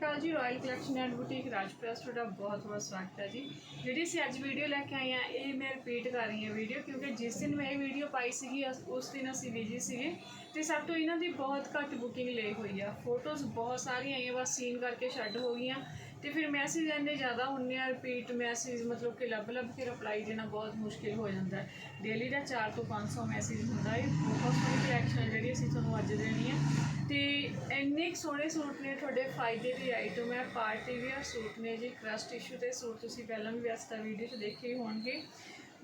Akal ji royal collection and boutique ਰਾਜਪ੍ਰੈਸ ਤੁਹਾਡਾ ਬਹੁਤ ਬਹੁਤ ਸਵਾਗਤ ਹੈ ਜੀ। ਜਿਹੜੀ ਅਸੀਂ ਅੱਜ ਵੀਡੀਓ ਲੈ ਕੇ ਆਏ ਆ ਇਹ ਮੈਂ ਰਿਪੀਟ ਕਰ ਰਹੀ ਹਾਂ ਵੀਡੀਓ ਕਿਉਂਕਿ ਜਿਸ ਦਿਨ ਮੈਂ ਇਹ ਵੀਡੀਓ ਪਾਈ ਸੀਗੀ, ਅਸ- ਉਸ ਦਿਨ ਅਸੀਂ ਬਿਜ਼ੀ ਸੀਗੇ ਤੇ ਸਭ ਤੋਂ ਇਹਨਾਂ ਦੀ ਬਹੁਤ ਘੱਟ ਬੁਕਿੰਗ ਲਈ ਹੋਈ ਆ। ਫੋਟੋਜ਼ ਬਹੁਤ ਸਾਰੀਆਂ ਆਈਆਂ, ਬਸ ਸੀਨ ਕਰਕੇ ਛੱਡ ਹੋ ਗਈਆਂ। ਤੇ ਫਿਰ ਮੈਸੇਜ ਇੰਨੇ ਜ਼ਿਆਦਾ ਹੁੰਨੇ ਆ ਰਿਪੀਟ ਮੈਸੇਜ ਮਤਲਬ ਕਿ ਲੱਭ ਲੱਭ ਕੇ ਰਿਪਲਾਈ ਦੇਣਾ ਬਹੁਤ ਮੁਸ਼ਕਿਲ ਹੋ ਜਾਂਦਾ ਡੇਲੀ ਦਾ 4 ਤੋਂ 500 ਮੈਸੇਜ ਹੁੰਦਾ ਹੈ। ਬਹੁਤ ਸੋਹਣੀ ਰਿਐਕਸ਼ਨ ਜਿਹੜੀ ਅਸੀਂ ਤੁਹਾਨੂੰ ਅੱਜ ਦੇਣੀ ਹੈ। ਤੇ ਇੰਨੇ ਕੁ ਸੋਹਣੇ ਸੂਟ ਨੇ ਤੁਹਾਡੇ ਫਾਇਦੇ ਦੀ ਆਈਟਮ ਹੈ। ਪਾਰਟੀ ਵੇਅਰ ਸੂਟ ਨੇ ਜੀ। ਕ੍ਰਸ਼ ਟਿਸ਼ੂ ਦੇ ਸੂਟ ਤੁਸੀਂ ਪਹਿਲਾਂ ਵੀ ਵਿਅਸਤਾ ਵੀਡੀਓ 'ਚ ਦੇਖੇ ਹੀ ਹੋਣਗੇ।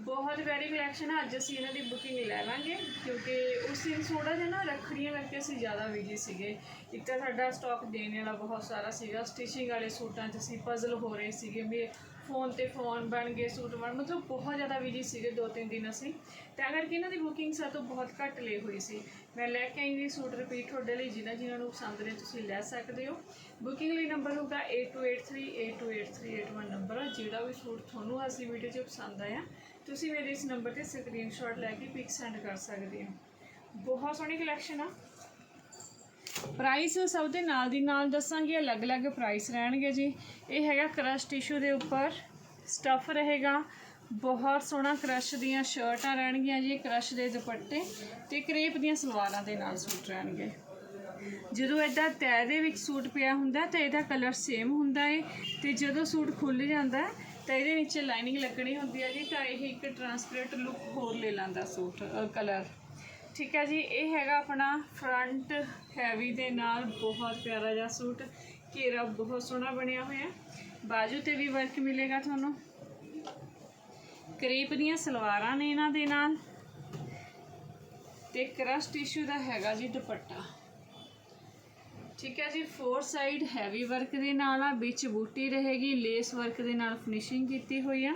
ਬਹੁਤ ਵੈਰੀ ਕਲੈਕਸ਼ਨ ਹੈ ਅੱਜ ਅਸੀਂ ਇਹਨਾਂ ਦੀ ਬੁਕਿੰਗ ਲੈ ਲਾਂਗੇ, ਕਿਉਂਕਿ ਉਸ ਦਿਨ ਥੋੜਾ ਜਿਹਾ ਨਾ ਰੱਖੜੀਆਂ ਕਰਕੇ ਅਸੀਂ ਜ਼ਿਆਦਾ ਬਿਜ਼ੀ ਸੀਗੇ। ਇੱਕ ਤਾਂ ਸਾਡਾ ਸਟਾਕ ਦੇਣ ਵਾਲਾ ਬਹੁਤ ਸਾਰਾ ਸੀਗਾ। ਸਟਿਚਿੰਗ ਵਾਲੇ ਸੂਟਾਂ 'ਚ ਅਸੀਂ ਪਜ਼ਲ ਹੋ ਰਹੇ ਸੀਗੇ। ਵੀ ਫੋਨ ਤੇ ਫੋਨ ਬਣ ਗਏ, ਸੂਟ ਬਣ ਮਤਲਬ ਬਹੁਤ ਜ਼ਿਆਦਾ ਬਿਜ਼ੀ ਸੀਗੇ ਦੋ ਤਿੰਨ ਦਿਨ ਅਸੀਂ। ਤਾਂ ਕਰਕੇ ਇਹਨਾਂ ਦੀ ਬੁਕਿੰਗ ਸਾਤੋਂ ਬਹੁਤ ਘੱਟ ਲਈ ਹੋਈ ਸੀ। ਮੈਂ ਲੈ ਕੇ ਆਈ ਜੀ ਸੂਟ ਰਿਪੀਟ ਤੁਹਾਡੇ ਲਈ, ਜਿਨ੍ਹਾਂ ਜਿਨ੍ਹਾਂ ਨੂੰ ਪਸੰਦ ਨੇ ਤੁਸੀਂ ਲੈ ਸਕਦੇ ਹੋ। ਬੁਕਿੰਗ ਲਈ ਨੰਬਰ ਹੋਗਾ 8283828381 ਨੰਬਰ ਹੈ ਜਿਹੜਾ ਵੀ ਸੂਟ ਤੁਹਾਨੂੰ ਅਸੀਂ ਵੀਡੀਓ 'ਚ ਪਸੰਦ ਆਇਆ ਤੁਸੀਂ ਮੇਰੇ ਇਸ ਨੰਬਰ ਤੇ ਸਕਰੀਨਸ਼ਾਟ ਲੈ ਕੇ ਪਿਕ ਸੈਂਡ ਕਰ ਸਕਦੇ ਹੋ। ਬਹੁਤ ਸੋਹਣੀ ਕਲੈਕਸ਼ਨ ਆ। ਪ੍ਰਾਈਸ ਸਭ ਦੇ ਨਾਲ ਦੀ ਨਾਲ ਦੱਸਾਂਗੇ, ਅਲੱਗ-ਅਲੱਗ ਪ੍ਰਾਈਸ ਰਹਿਣਗੇ ਜੀ। ਇਹ ਹੈਗਾ ਕ੍ਰਸ਼ ਟਿਸ਼ੂ ਦੇ ਉੱਪਰ ਸਟਫ ਰਹੇਗਾ। ਬਹੁਤ ਸੋਹਣਾ ਕ੍ਰਸ਼ ਦੀਆਂ ਸ਼ਰਟਾਂ ਰਹਿਣਗੀਆਂ ਜੀ ਕ੍ਰਸ਼ ਦੇ ਦੁਪੱਟੇ ਤੇ ਕਰੇਪ ਦੀਆਂ ਸਲਵਾਰਾਂ ਦੇ ਨਾਲ ਸੂਟ ਰਹਿਣਗੇ। ਜਦੋਂ ਇਦਾਂ ਤੈ ਦੇ ਵਿੱਚ ਸੂਟ ਪਿਆ ਹੁੰਦਾ ਤਾਂ ਇਹਦਾ ਕਲਰ ਸੇਮ ਹੁੰਦਾ ਏ ਤੇ ਜਦੋਂ ਸੂਟ ਖੁੱਲ ਜਾਂਦਾ ਹੈ ਤਾਂ ਇਹਦੇ ਵਿੱਚ ਲਾਈਨਿੰਗ ਲੱਗਣੀ ਹੁੰਦੀ ਹੈ ਜੀ ਤਾਂ ਇਹ ਇੱਕ ਟਰਾਂਸਪੇਰੈਂਟ ਲੁੱਕ ਹੋਰ ਲੈ ਲੈਂਦਾ ਸੂਟ ਕਲਰ ਠੀਕ ਹੈ ਜੀ, ਇਹ ਹੈਗਾ ਆਪਣਾ ਫਰੰਟ ਹੈਵੀ ਦੇ ਨਾਲ ਬਹੁਤ ਪਿਆਰਾ ਜਿਹਾ ਸੂਟ। ਘੇਰਾ ਬਹੁਤ ਸੋਹਣਾ ਬਣਿਆ ਹੋਇਆ ਬਾਜੂ ਤੇ ਵੀ ਵਰਕ ਮਿਲੇਗਾ ਤੁਹਾਨੂੰ। ਕਰੀਪ ਦੀਆਂ ਸਲਵਾਰਾਂ ਨੇ ਇਹਨਾਂ ਦੇ ਨਾਲ। ਤੇ ਕ੍ਰਸ਼ ਟਿਸ਼ੂ ਦਾ ਹੈਗਾ ਜੀ ਦੁਪੱਟਾ। ਠੀਕ ਹੈ ਜੀ ਫੋਰ ਸਾਈਡ ਹੈਵੀ ਵਰਕ ਦੇ ਨਾਲ ਆ, ਵਿੱਚ ਬੂਟੀ ਰਹੇਗੀ ਲੇਸ ਵਰਕ ਦੇ ਨਾਲ ਫਿਨਿਸ਼ਿੰਗ ਕੀਤੀ ਹੋਈ ਆ।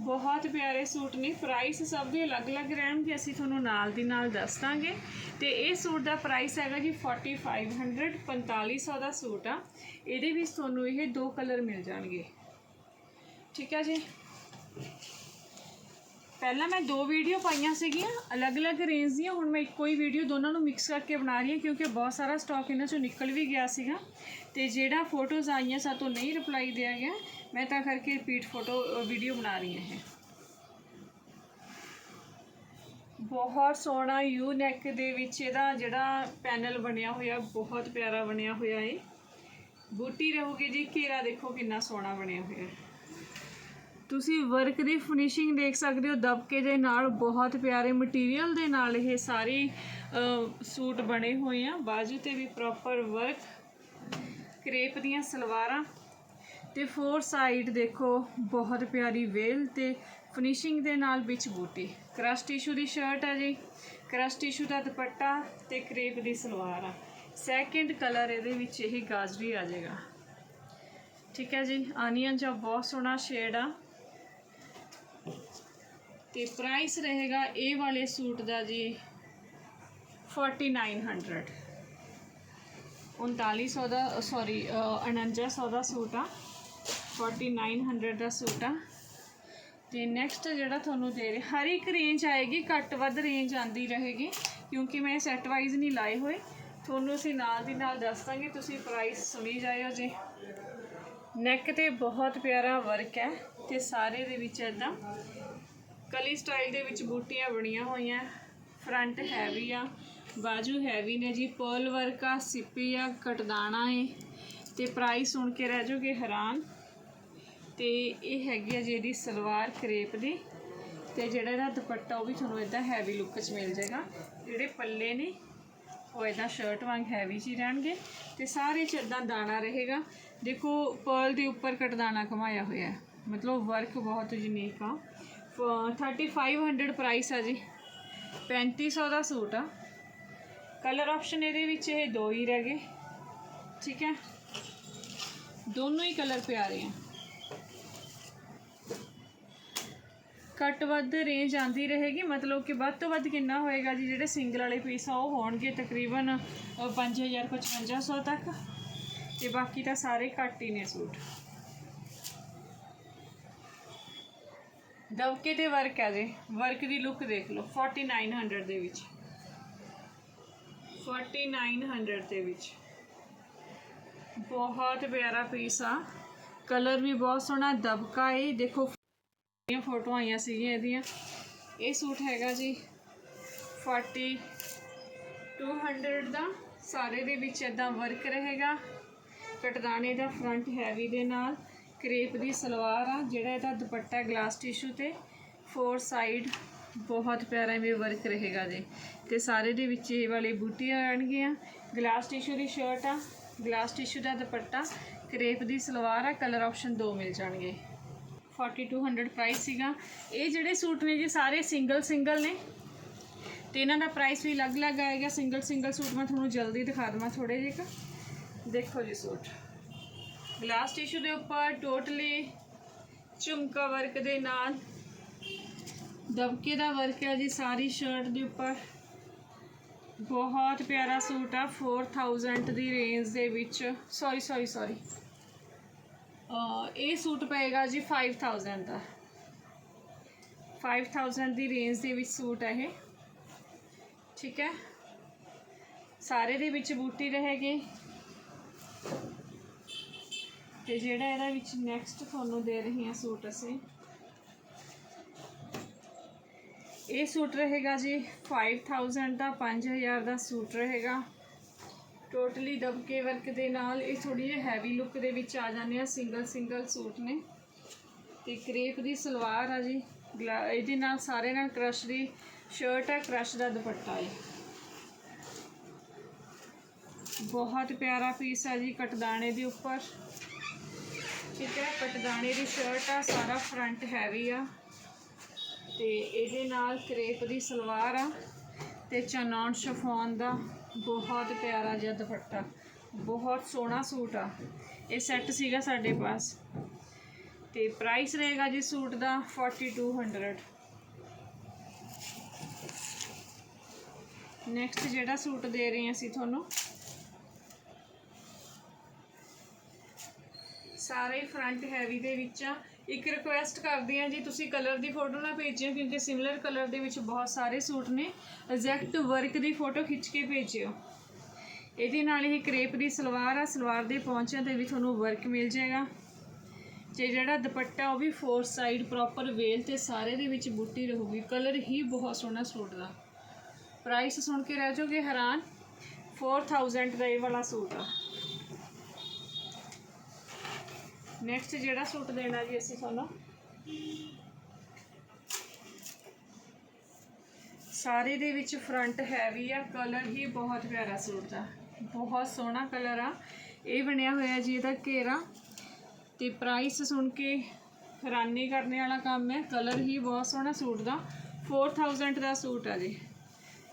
ਬਹੁਤ ਪਿਆਰੇ ਸੂਟ ਨੇ ਪ੍ਰਾਈਸ ਸਭ ਦੇ ਅਲੱਗ-ਅਲੱਗ ਰਹਿਣਗੇ, ਅਸੀਂ ਤੁਹਾਨੂੰ ਨਾਲ ਦੀ ਨਾਲ ਦੱਸ ਦਾਂਗੇ। ਤੇ ਇਹ ਸੂਟ ਦਾ ਪ੍ਰਾਈਸ ਹੈਗਾ ਜੀ 4500 4500 ਦਾ ਸੂਟ ਆ। ਇਹਦੇ ਵਿੱਚ ਤੁਹਾਨੂੰ ਇਹ ਦੋ ਕਲਰ ਮਿਲ ਜਾਣਗੇ। ਠੀਕ ਹੈ ਜੀ। ਪਹਿਲਾਂ ਮੈਂ ਦੋ ਵੀਡੀਓ ਪਾਈਆਂ ਸੀਗੀਆਂ, ਅਲੱਗ-ਅਲੱਗ ਰੇਂਜ ਦੀਆਂ, ਹੁਣ ਮੈਂ ਇੱਕੋ ਹੀ ਵੀਡੀਓ ਦੋਨਾਂ ਨੂੰ ਮਿਕਸ ਕਰਕੇ ਬਣਾ ਰਹੀ ਹਾਂ, ਕਿਉਂਕਿ ਬਹੁਤ ਸਾਰਾ ਸਟਾਕ ਇਹਨਾਂ ਚੋਂ ਨਿਕਲ ਵੀ ਗਿਆ ਸੀਗਾ। ਤੇ ਜਿਹੜਾ ਫੋਟੋਜ਼ ਆਈਆਂ, ਸਾਤੋਂ ਨਹੀਂ ਰਿਪਲਾਈ ਦਿਆ ਗਿਆ, ਮੈਂ ਤਾਂ ਕਰਕੇ ਰਿਪੀਟ ਫੋਟੋ ਵੀਡੀਓ ਬਣਾ ਰਹੀ ਹਾਂ ਇਹ। ਬਹੁਤ ਸੋਹਣਾ ਯੂ ਨੈਕ ਦੇ ਵਿੱਚ ਇਹਦਾ ਜਿਹੜਾ ਪੈਨਲ ਬਣਿਆ ਹੋਇਆ, ਬਹੁਤ ਪਿਆਰਾ ਬਣਿਆ ਹੋਇਆ ਏ ਬੂਟੀ ਰਹੂਗੀ ਜੀ, ਘੇਰਾ ਦੇਖੋ ਕਿੰਨਾ ਸੋਹਣਾ ਬਣਿਆ ਹੋਇਆ। ਹੈ ਤੁਸੀਂ ਵਰਕ ਦੀ ਫਿਨਿਸ਼ਿੰਗ ਦੇਖ ਸਕਦੇ ਹੋ, ਦਬਕੇ ਦੇ ਨਾਲ, ਬਹੁਤ ਪਿਆਰੇ ਮਟੀਰੀਅਲ ਦੇ ਨਾਲ ਇਹ ਸਾਰੇ ਸੂਟ ਬਣੇ ਹੋਏ ਆ। ਬਾਜੂ ਤੇ ਵੀ ਪ੍ਰੋਪਰ ਵਰਕ ਕਰੇਪ ਦੀਆਂ ਸਲਵਾਰਾਂ। ਤੇ ਫੋਰ ਸਾਈਡ ਦੇਖੋ, ਬਹੁਤ ਪਿਆਰੀ ਵੇਲ ਤੇ ਫਿਨਿਸ਼ਿੰਗ ਦੇ ਨਾਲ ਵਿੱਚ ਬੂਟੀ। ਕ੍ਰਸ਼ ਟਿਸ਼ੂ ਦੀ ਸ਼ਰਟ ਹੈ ਜੀ। ਕ੍ਰਸ਼ ਟਿਸ਼ੂ ਦਾ ਦੁਪੱਟਾ ਤੇ ਕਰੇਪ ਦੀ ਸਲਵਾਰ ਆ। ਸੈਕਿੰਡ ਕਲਰ ਇਹਦੇ ਵਿੱਚ ਇਹ ਗਾਜਰੀ ਆ ਜਾਏਗਾ। ਠੀਕ ਹੈ ਜੀ, ਆਨੀਅਨ ਜਾਂ ਬਹੁਤ ਸੋਹਣਾ ਸ਼ੇਡ ਆ। ਤੇ ਪ੍ਰਾਈਸ ਰਹੇਗਾ ਇਹ ਵਾਲੇ ਸੂਟ ਦਾ ਜੀ 4900 3900 ਦਾ ਸੌਰੀ 4900 ਦਾ ਸੂਟ ਆ। 4900 ਦਾ ਸੂਟ ਆ। ਤੇ ਨੈਕਸਟ ਜਿਹੜਾ ਤੁਹਾਨੂੰ ਦੇ ਰਹੇ, ਹਰ ਇੱਕ ਰੇਂਜ ਆਏਗੀ, ਘੱਟ ਵੱਧ ਰੇਂਜ ਆਂਦੀ ਰਹੇਗੀ, ਕਿਉਂਕਿ ਮੈਂ ਸੈੱਟ ਵਾਈਜ਼ ਨਹੀਂ ਲਾਏ ਹੋਏ। ਤੁਹਾਨੂੰ ਅਸੀਂ ਨਾਲ ਦੀ ਨਾਲ ਦੱਸ ਦਾਂਗੇ, ਤੁਸੀਂ ਪ੍ਰਾਈਸ ਸੁਣੀ ਜਾਇਓ ਜੀ। ਨੈਕ ਤੇ ਬਹੁਤ ਪਿਆਰਾ ਵਰਕ ਹੈ। ਤੇ ਸਾਰੇ ਦੇ ਵਿੱਚ ਇਦਾਂ ਕਲੀ ਸਟਾਈਲ ਦੇ ਵਿੱਚ ਬੂਟੀਆਂ ਬਣੀਆਂ ਹੋਈਆਂ। ਫਰੰਟ ਹੈਵੀ ਆ, ਬਾਜੂ ਹੈਵੀ ਨੇ ਜੀ ਪਰਲ ਵਰਕ ਆ, ਸਿੱਪੀ ਆ, ਕਟਦਾਣਾ ਏ। ਤੇ ਪ੍ਰਾਈਸ ਸੁਣ ਕੇ ਰਹਿ ਜਾਓਗੇ ਹੈਰਾਨ। ਤੇ ਇਹ ਹੈਗੀ ਆ ਜੀ ਇਹਦੀ ਸਲਵਾਰ ਕਰੇਪ ਦੀ। ਤੇ ਜਿਹੜਾ ਇਹਦਾ ਦੁਪੱਟਾ ਉਹ ਵੀ ਤੁਹਾਨੂੰ ਇਦਾਂ ਹੈਵੀ ਲੁੱਕ 'ਚ ਮਿਲ ਜਾਏਗਾ। ਜਿਹੜੇ ਪੱਲੇ ਨੇ, ਉਹ ਇਦਾਂ ਸ਼ਰਟ ਵਾਂਗ ਹੈਵੀ ਜੀ ਰਹਿਣਗੇ। ਤੇ ਸਾਰੇ 'ਚ ਇਦਾਂ ਦਾਣਾ ਰਹੇਗਾ। ਦੇਖੋ ਪਰਲ ਦੇ ਉੱਪਰ ਕਟਦਾਣਾ ਕਮਾਇਆ ਹੋਇਆ। ਹੈ ਮਤਲਬ ਵਰਕ ਬਹੁਤ ਯੂਨੀਕ ਆ। 3500 ਪ੍ਰਾਈਸ ਆ ਜੀ। 3500 ਦਾ ਸੂਟ ਆ। ਕਲਰ ਆਪਸ਼ਨ ਇਹਦੇ ਵਿੱਚ ਇਹ ਦੋ ਹੀ ਰਹਿ ਗਏ। ਠੀਕ ਹੈ? ਦੋਨੋਂ ਹੀ ਕਲਰ ਪਿਆਰੇ ਆ। ਘੱਟ ਵੱਧ ਰੇਂਜ ਆਂਦੀ ਰਹੇਗੀ। ਮਤਲਬ ਕਿ ਵੱਧ ਤੋਂ ਵੱਧ ਕਿੰਨਾ ਹੋਏਗਾ ਜੀ? ਜਿਹੜੇ ਸਿੰਗਲ ਵਾਲੇ ਪੀਸ ਆ ਉਹ ਹੋਣਗੇ ਤਕਰੀਬਨ ਅ, 5000 5500 ਤੱਕ। ਤੇ ਬਾਕੀ ਤਾਂ ਸਾਰੇ ਘੱਟ ਹੀ ਨੇ ਸੂਟ। ਦਬਕੇ ਤੇ ਵਰਕ ਹੈ ਜੀ। ਵਰਕ ਦੀ ਲੁੱਕ ਦੇਖ ਲਓ 4900 ਦੇ ਵਿੱਚ। 4900 ਦੇ ਵਿੱਚ। ਬਹੁਤ ਪਿਆਰਾ ਪੀਸ ਆ। ਕਲਰ ਵੀ ਬਹੁਤ ਸੋਹਣਾ, ਦਬਕਾ ਏ। ਦੇਖੋ ਇਹ ਫੋਟੋਆਂ ਆਈਆਂ ਸੀਗੀਆਂ ਇਹਦੀਆਂ। ਇਹ ਸੂਟ ਹੈਗਾ ਜੀ 40 200 ਦਾ। ਸਾਰੇ ਦੇ ਵਿੱਚ ਇਦਾਂ ਵਰਕ ਰਹੇਗਾ। ਕਟਦਾਨੇ ਦਾ ਫਰੰਟ ਹੈਵੀ ਦੇ ਨਾਲ। ਕਰੇਪ ਦੀ ਸਲਵਾਰ ਆ, ਜਿਹੜਾ ਇਹਦਾ ਦੁਪੱਟਾ ਗਲਾਸ ਟਿਸ਼ੂ ਤੇ ਫੋਰ ਸਾਈਡ ਬਹੁਤ ਪਿਆਰਾ ਇਹ ਵਰਕ ਰਹੇਗਾ ਜੀ। ਤੇ ਸਾਰੇ ਦੇ ਵਿੱਚ ਇਹ ਵਾਲੀ ਬੂਟੀਆਂ ਆਣਗੀਆਂ ਗਲਾਸ ਟਿਸ਼ੂ ਦੀ ਸ਼ਰਟ ਆ ਗਲਾਸ ਟਿਸ਼ੂ ਦਾ ਦੁਪੱਟਾ, ਕਰੇਪ ਦੀ ਸਲਵਾਰ ਆ ਕਲਰ ਆਪਸ਼ਨ ਦੋ ਮਿਲ ਜਾਣਗੇ। 4200 ਪ੍ਰਾਈਸ ਸੀਗਾ। ਇਹ ਜਿਹੜੇ ਸੂਟ ਨੇ ਜੀ, ਸਾਰੇ ਸਿੰਗਲ ਸਿੰਗਲ ਨੇ। ਤੇ ਇਹਨਾਂ ਦਾ ਪ੍ਰਾਈਸ ਵੀ ਅਲੱਗ-ਅਲੱਗ ਆਏਗਾ। ਸਿੰਗਲ ਸਿੰਗਲ ਸੂਟ ਮੈਂ ਤੁਹਾਨੂੰ ਜਲਦੀ ਦਿਖਾ ਦਵਾਂ ਥੋੜੇ ਜਿਹੇ ਕੁ। ਦੇਖੋ ਜੀ ਸੂਟ। ਗਲਾਸ ਟਿਸ਼ੂ ਦੇ ਉੱਪਰ ਟੋਟਲੀ ਝੁਮਕਾ ਵਰਕ ਦੇ ਨਾਲ ਦਬਕੇ ਦਾ ਵਰਕ ਹੈ ਜੀ, ਸਾਰੀ ਸ਼ਰਟ ਦੇ ਉੱਪਰ। ਬਹੁਤ ਪਿਆਰਾ ਸੂਟ ਆ 4000 ਦੀ ਰੇਂਜ ਦੇ ਵਿੱਚ। ਸੌਰੀ ਸੌਰੀ ਸੌਰੀ ਇਹ ਸੂਟ ਪਏਗਾ ਜੀ 5000 ਦਾ। 5000 ਦੀ ਰੇਂਜ ਦੇ ਵਿੱਚ ਸੂਟ ਹੈ ਇਹ। ਠੀਕ ਹੈ? ਸਾਰੇ ਦੇ ਵਿੱਚ ਬੂਟੀ ਰਹੇਗੀ। ਤੇ ਜਿਹੜਾ ਇਹਦਾ ਵਿੱਚ ਨੈਕਸਟ ਤੁਹਾਨੂੰ ਦੇ ਰਹੀ ਹਾਂ ਸੂਟ ਅਸੀਂ। ਇਹ ਸੂਟ ਰਹੇਗਾ ਜੀ 5000 ਦਾ 5000 ਦਾ ਸੂਟ ਰਹੇਗਾ। ਟੋਟਲੀ ਦਬਕੇ ਵਰਕ ਦੇ ਨਾਲ ਇਹ ਥੋੜੀ ਜਿਹੀ ਹੈਵੀ ਲੁੱਕ ਦੇ ਵਿੱਚ ਆ ਜਾਂਦੇ ਆ ਸਿੰਗਲ ਸਿੰਗਲ ਸੂਟ ਨੇ। ਤੇ ਕ੍ਰੇਪ ਦੀ ਸਲਵਾਰ ਆ ਜੀ, ਗਲਾ- ਇਹਦੇ ਨਾਲ ਸਾਰੇ ਨਾਲ ਕ੍ਰਸ਼ ਦੀ ਸ਼ਰਟ ਹੈ ਕ੍ਰਸ਼ ਦਾ ਦੁਪੱਟਾ ਹੈ। ਬਹੁਤ ਪਿਆਰਾ ਪੀਸ ਆ ਜੀ ਕਟਦਾਣੇ ਦੇ ਉੱਪਰ। ਠੀਕ ਹੈ, ਕਟਦਾਣੇ ਦੀ ਸ਼ਰਟ ਆ, ਸਾਰਾ ਫਰੰਟ ਹੈਵੀ ਆ। ਤੇ ਇਹਦੇ ਨਾਲ ਕ੍ਰੇਪ ਦੀ ਸਲਵਾਰ ਆ ਤੇ ਚਨੌਨ ਸ਼ਫੋਨ ਦਾ ਬਹੁਤ ਪਿਆਰਾ ਜਿਹਾ ਦੁਪੱਟਾ, ਬਹੁਤ ਸੋਹਣਾ ਸੂਟ ਆ। ਇਹ ਸੈੱਟ ਸੀਗਾ ਸਾਡੇ ਪਾਸ। ਤੇ ਪ੍ਰਾਈਸ ਰਹੇਗਾ ਜੀ ਸੂਟ ਦਾ 4200 ਨੈਕਸਟ ਜਿਹੜਾ ਸੂਟ ਦੇ ਰਹੇ ਹਾਂ ਅਸੀਂ ਤੁਹਾਨੂੰ ਸਾਰੇ ਫਰੰਟ ਹੈਵੀ ਦੇ ਵਿੱਚ ਆ। ਇੱਕ ਰਿਕੁਐਸਟ ਕਰਦੀ ਹਾਂ ਜੀ, ਤੁਸੀਂ ਕਲਰ ਦੀ ਫੋਟੋ ਨਾ ਭੇਜਿਓ, ਕਿਉਂਕਿ ਸਿਮਿਲਰ ਕਲਰ ਦੇ ਵਿੱਚ ਬਹੁਤ ਸਾਰੇ ਸੂਟ ਨੇ। ਐਗਜ਼ੈਕਟ ਵਰਕ ਦੀ ਫੋਟੋ ਖਿੱਚ ਕੇ ਭੇਜਿਓ। ਇਹਦੇ ਨਾਲ ਇਹ ਕਰੇਪ ਦੀ ਸਲਵਾਰ ਆ, ਸਲਵਾਰ ਦੇ ਪੌਂਚਿਆਂ ਤੇ ਵੀ ਤੁਹਾਨੂੰ ਵਰਕ ਮਿਲ ਜਾਏਗਾ। ਤੇ ਜਿਹੜਾ ਦੁਪੱਟਾ, ਉਹ ਵੀ ਫੋਰ ਸਾਈਡ ਪ੍ਰੋਪਰ ਵੇਲ ਤੇ ਸਾਰੇ ਦੇ ਵਿੱਚ ਬੂਟੀ ਰਹੂਗੀ। ਕਲਰ ਹੀ ਬਹੁਤ ਸੋਹਣਾ ਸੂਟ ਦਾ। ਪ੍ਰਾਈਸ ਸੁਣ ਕੇ ਰਹਿ ਜਾਓਗੇ ਹੈਰਾਨ। 4000 ਦਾ ਇਹ ਵਾਲਾ ਸੂਟ ਆ। ਨੈਕਸਟ ਜਿਹੜਾ ਸੂਟ ਦੇਣਾ ਜੀ ਅਸੀਂ ਤੁਹਾਨੂੰ। ਸਾਰੇ ਦੇ ਵਿੱਚ ਫਰੰਟ ਹੈਵੀ ਆ ਕਲਰ ਹੀ ਬਹੁਤ ਪਿਆਰਾ ਸੂਟ ਦਾ ਬਹੁਤ ਸੋਹਣਾ ਕਲਰ ਆ। ਇਹ ਬਣਿਆ ਹੋਇਆ ਜੀ ਇਹਦਾ ਘੇਰਾ। ਤੇ ਪ੍ਰਾਈਸ ਸੁਣ ਕੇ ਹੈਰਾਨੀ ਕਰਨੇ ਵਾਲਾ ਕੰਮ ਹੈ। ਕਲਰ ਹੀ ਬਹੁਤ ਸੋਹਣਾ ਸੂਟ ਦਾ। 4000 ਦਾ ਸੂਟ ਆ ਜੀ।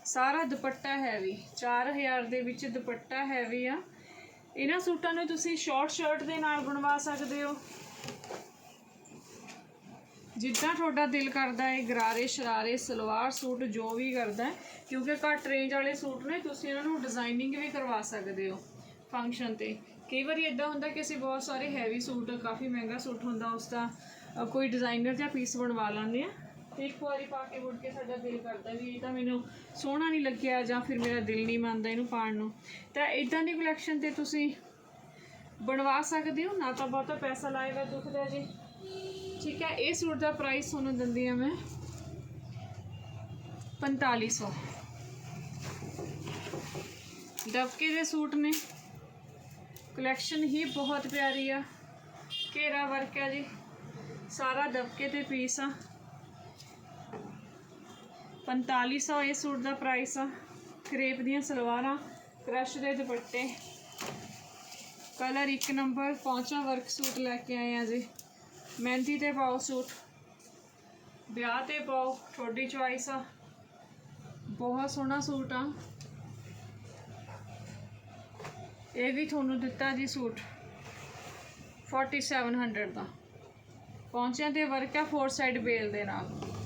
ਸਾਰਾ ਦੁਪੱਟਾ ਹੈਵੀ 4000 ਦੇ ਵਿੱਚ ਦੁਪੱਟਾ ਹੈਵੀ ਆ। ਇਹਨਾਂ ਸੂਟਾਂ ਨੂੰ ਤੁਸੀਂ ਸ਼ਾਰਟ ਸ਼ਰਟ ਦੇ ਨਾਲ ਬਣਵਾ ਸਕਦੇ ਹੋ। ਜਿੱਦਾਂ ਤੁਹਾਡਾ ਦਿਲ ਕਰਦਾ ਹੈ, ਗਰਾਰੇ ਸ਼ਰਾਰੇ, ਸਲਵਾਰ ਸੂਟ, ਜੋ ਵੀ ਕਰਦਾ ਕਿਉਂਕਿ ਘੱਟ ਰੇਂਜ ਵਾਲੇ ਸੂਟ ਨੇ, ਤੁਸੀਂ ਇਹਨਾਂ ਨੂੰ ਡਿਜ਼ਾਈਨਿੰਗ ਵੀ ਕਰਵਾ ਸਕਦੇ ਹੋ ਫੰਕਸ਼ਨ ਤੇ। ਕਈ ਵਾਰੀ ਇਦਾਂ ਹੁੰਦਾ ਕਿ ਅਸੀਂ ਬਹੁਤ ਸਾਰੇ ਹੈਵੀ ਸੂਟ, ਕਾਫੀ ਮਹਿੰਗਾ ਸੂਟ ਹੁੰਦਾ, ਉਸ ਦਾ ਕੋਈ ਡਿਜ਼ਾਈਨਰ ਜਾਂ ਪੀਸ ਬਣਵਾ ਲੈਂਦੇ ਆ ਤੇ ਇੱਕ ਵਾਰੀ ਪਾ ਕੇ ਮੁੜ ਕੇ ਸਾਡਾ ਦਿਲ ਕਰਦਾ ਵੀ ਇਹ ਤਾਂ ਮੈਨੂੰ ਸੋਹਣਾ ਨਹੀਂ ਲੱਗਿਆ ਜਾਂ ਫਿਰ ਮੇਰਾ ਦਿਲ ਨਹੀਂ ਮੰਨਦਾ ਇਹਨੂੰ ਪਾਉਣ ਨੂੰ। ਤਾਂ ਇਦਾਂ ਦੀ ਕਲੈਕਸ਼ਨ ਤੇ ਤੁਸੀਂ ਬਣਵਾ ਸਕਦੇ ਹੋ, ਨਾ ਤਾਂ ਬਹੁਤਾ ਪੈਸਾ ਲਾਏਗਾ ਦੁਖਦਾ ਜੀ। ਠੀਕ ਹੈ ਇਹ ਸੂਟ ਦਾ ਪ੍ਰਾਈਸ ਤੁਹਾਨੂੰ ਦਿੰਦੀ ਆ ਮੈਂ 4500 ਦਬਕੇ ਦੇ ਸੂਟ ਨੇ। ਕਲੈਕਸ਼ਨ ਹੀ ਬਹੁਤ ਪਿਆਰੀ ਆ। ਘੇਰਾ ਵਰਕ ਹੈ ਜੀ। ਸਾਰਾ ਦਬਕੇ ਤੇ ਪੀਸ ਆ। 4500 ਇਹ ਸੂਟ ਦਾ ਪ੍ਰਾਈਸ ਆ। ਕਰੇਪ ਦੀਆਂ ਸਲਵਾਰਾਂ, ਕ੍ਰਸ਼ ਦੇ ਦੁਪੱਟੇ। ਕਲਰ ਇੱਕ ਨੰਬਰ, ਪੌਂਚਾ ਵਰਕ ਸੂਟ ਲੈ ਕੇ ਆਏ ਆ ਜੀ। ਮਹਿੰਦੀ ਤੇ ਪਾਓ ਸੂਟ। ਵਿਆਹ ਤੇ ਪਾਓ, ਤੁਹਾਡੀ ਚੁਆਇਸ ਆ। ਬਹੁਤ ਸੋਹਣਾ ਸੂਟ ਆ। ਇਹ ਵੀ ਤੁਹਾਨੂੰ ਦਿੱਤਾ ਜੀ ਸੂਟ। 4700 ਦਾ। ਪੌਂਚਿਆਂ ਤੇ ਵਰਕ ਆ ਫੋਰ ਸਾਈਡ ਬੇਲ ਦੇ ਨਾਲ।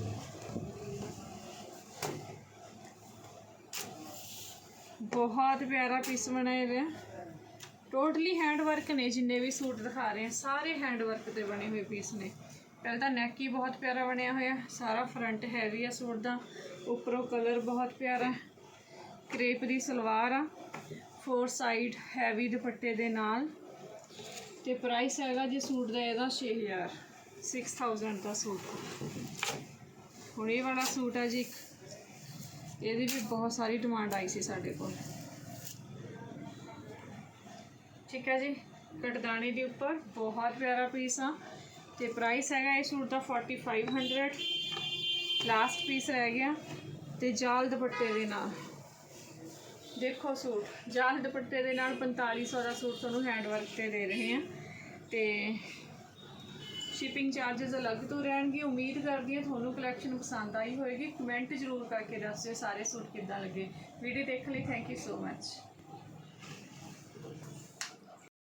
ਬਹੁਤ ਪਿਆਰਾ ਪੀਸ ਬਣਾਏ ਹੋਏ ਆ। ਟੋਟਲੀ ਹੈਂਡ ਵਰਕ ਨੇ ਜਿੰਨੇ ਵੀ ਸੂਟ ਦਿਖਾ ਰਹੇ ਆ, ਸਾਰੇ ਹੈਂਡ ਵਰਕ ਤੇ ਬਣੇ ਹੋਏ ਪੀਸ ਨੇ। ਪਹਿਲਾਂ ਤਾਂ ਨੈਕ ਹੀ ਬਹੁਤ ਪਿਆਰਾ ਬਣਿਆ ਹੋਇਆ, ਸਾਰਾ ਫਰੰਟ ਹੈਵੀ ਆ ਸੂਟ ਦਾ, ਉੱਪਰੋਂ ਕਲਰ ਬਹੁਤ ਪਿਆਰਾ ਹੈ ਕ੍ਰੇਪ ਦੀ ਸਲਵਾਰ ਆ ਫੋਰ ਸਾਈਡ ਹੈਵੀ ਦੁਪੱਟੇ ਦੇ ਨਾਲ। ਤੇ ਪ੍ਰਾਈਸ ਹੈਗਾ ਜੀ ਸੂਟ ਦਾ ਇਹਦਾ 6000 6000 ਦਾ ਸੂਟ। ਹੁਣ ਇਹ ਵਾਲਾ ਸੂਟ ਆ ਜੀ, ਇੱਕ ਇਹਦੀ ਵੀ ਬਹੁਤ ਸਾਰੀ ਡਿਮਾਂਡ ਆਈ ਸੀ ਸਾਡੇ ਕੋਲ। ਠੀਕ ਹੈ ਜੀ ਕਟਦਾਣੇ ਦੇ ਉੱਪਰ ਬਹੁਤ ਪਿਆਰਾ ਪੀਸ ਆ। ਤੇ ਪ੍ਰਾਈਸ ਹੈਗਾ ਇਹ ਸੂਟ ਦਾ 4500 ਲਾਸਟ ਪੀਸ ਰਹਿ ਗਿਆ ਤੇ ਜਾਲ ਦੁਪੱਟੇ ਦੇ ਨਾਲ। ਦੇਖੋ ਸੂਟ, ਜਾਲ ਦੁਪੱਟੇ ਦੇ ਨਾਲ 4500 ਦਾ ਸੂਟ ਤੁਹਾਨੂੰ ਹੈਂਡ ਵਰਕ ਤੇ ਦੇ ਰਹੇ ਆ। ਤੇ ਸ਼ਿਪਿੰਗ ਚਾਰजेस ਅਲੱਗ ਤੋਂ ਰਹਿਣਗੇ। ਉਮੀਦ ਕਰਦੀ ਹਾਂ ਤੁਹਾਨੂੰ ਕਲੈਕਸ਼ਨ ਪਸੰਦ ਆਈ ਹੋਏਗੀ। ਕਮੈਂਟ ਜ਼ਰੂਰ ਕਰਕੇ ਦੱਸਿਓ ਸਾਰੇ ਸੂਟ ਕਿੱਦਾਂ ਲੱਗੇ। ਵੀਡੀਓ ਦੇਖਣ ਲਈ ਥੈਂਕ ਯੂ ਸੋ ਮੱਚ